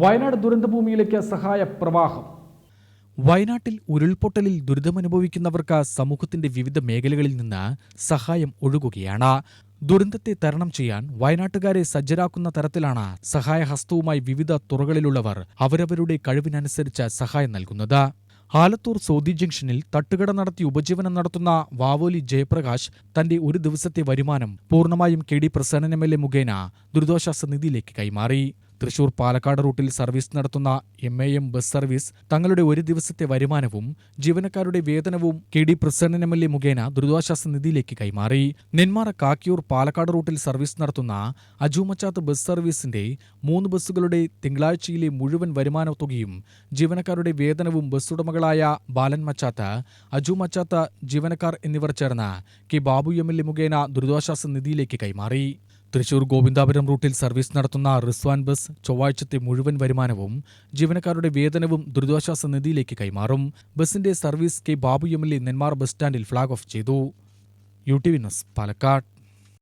വയനാട് ദുരന്തഭൂമിയിലേക്ക് സഹായ പ്രവാഹം. വയനാട്ടിൽ ഉരുൾപൊട്ടലിൽ ദുരിതമനുഭവിക്കുന്നവർക്ക് സമൂഹത്തിന്റെ വിവിധ മേഖലകളിൽ നിന്ന് സഹായം ഒഴുകുകയാണ്. ദുരന്തത്തെ തരണം ചെയ്യാൻ വയനാട്ടുകാരെ സജ്ജരാക്കുന്ന തരത്തിലാണ് സഹായഹസ്തവുമായി വിവിധ തുറകളിലുള്ളവർ അവരവരുടെ കഴിവിനനുസരിച്ച് സഹായം നൽകുന്നത്. ആലത്തൂർ സോദി ജംഗ്ഷനിൽ തട്ടുകട നടത്തി ഉപജീവനം നടത്തുന്ന വാവോലി ജയപ്രകാശ് തന്റെ ഒരു ദിവസത്തെ വരുമാനം പൂർണമായും K D Prasannan M L A മുഖേന ദുരിതാശ്വാസ നിധിയിലേക്ക് കൈമാറി. തൃശൂർ പാലക്കാട് റൂട്ടിൽ സർവീസ് നടത്തുന്ന M A M bus service തങ്ങളുടെ ഒരു ദിവസത്തെ വരുമാനവും ജീവനക്കാരുടെ വേതനവും K D Prasannan M L A മുഖേന ദുരിതാശ്വാസ നിധിയിലേക്ക് കൈമാറി. നെന്മാറ കാക്കിയൂർ പാലക്കാട് റൂട്ടിൽ സർവീസ് നടത്തുന്ന അജൂമച്ചാത്ത് ബസ് സർവീസിന്റെ മൂന്ന് ബസ്സുകളുടെ തിങ്കളാഴ്ചയിലെ മുഴുവൻ വരുമാന തുകയും ജീവനക്കാരുടെ വേതനവും ബസ് ഉടമകളായ ബാലൻ മച്ചാത്ത് അജു ജീവനക്കാർ എന്നിവർ ചേർന്ന് K Babu M L A മുഖേന ദുരിതാശ്വാസ നിധിയിലേക്ക് കൈമാറി. തൃശൂർ ഗോവിന്ദാപുരം റൂട്ടിൽ സർവീസ് നടത്തുന്ന റിസ്വാൻ ബസ് ചൊവ്വാഴ്ചത്തെ മുഴുവൻ വരുമാനവും ജീവനക്കാരുടെ വേതനവും ദുരിതാശ്വാസ നിധിയിലേക്ക് കൈമാറും. ബസിന്റെ service K Babu M L A Nenmara bus സ്റ്റാൻഡിൽ ഫ്ളാഗ് ഓഫ് ചെയ്തു. U T V Palakkad.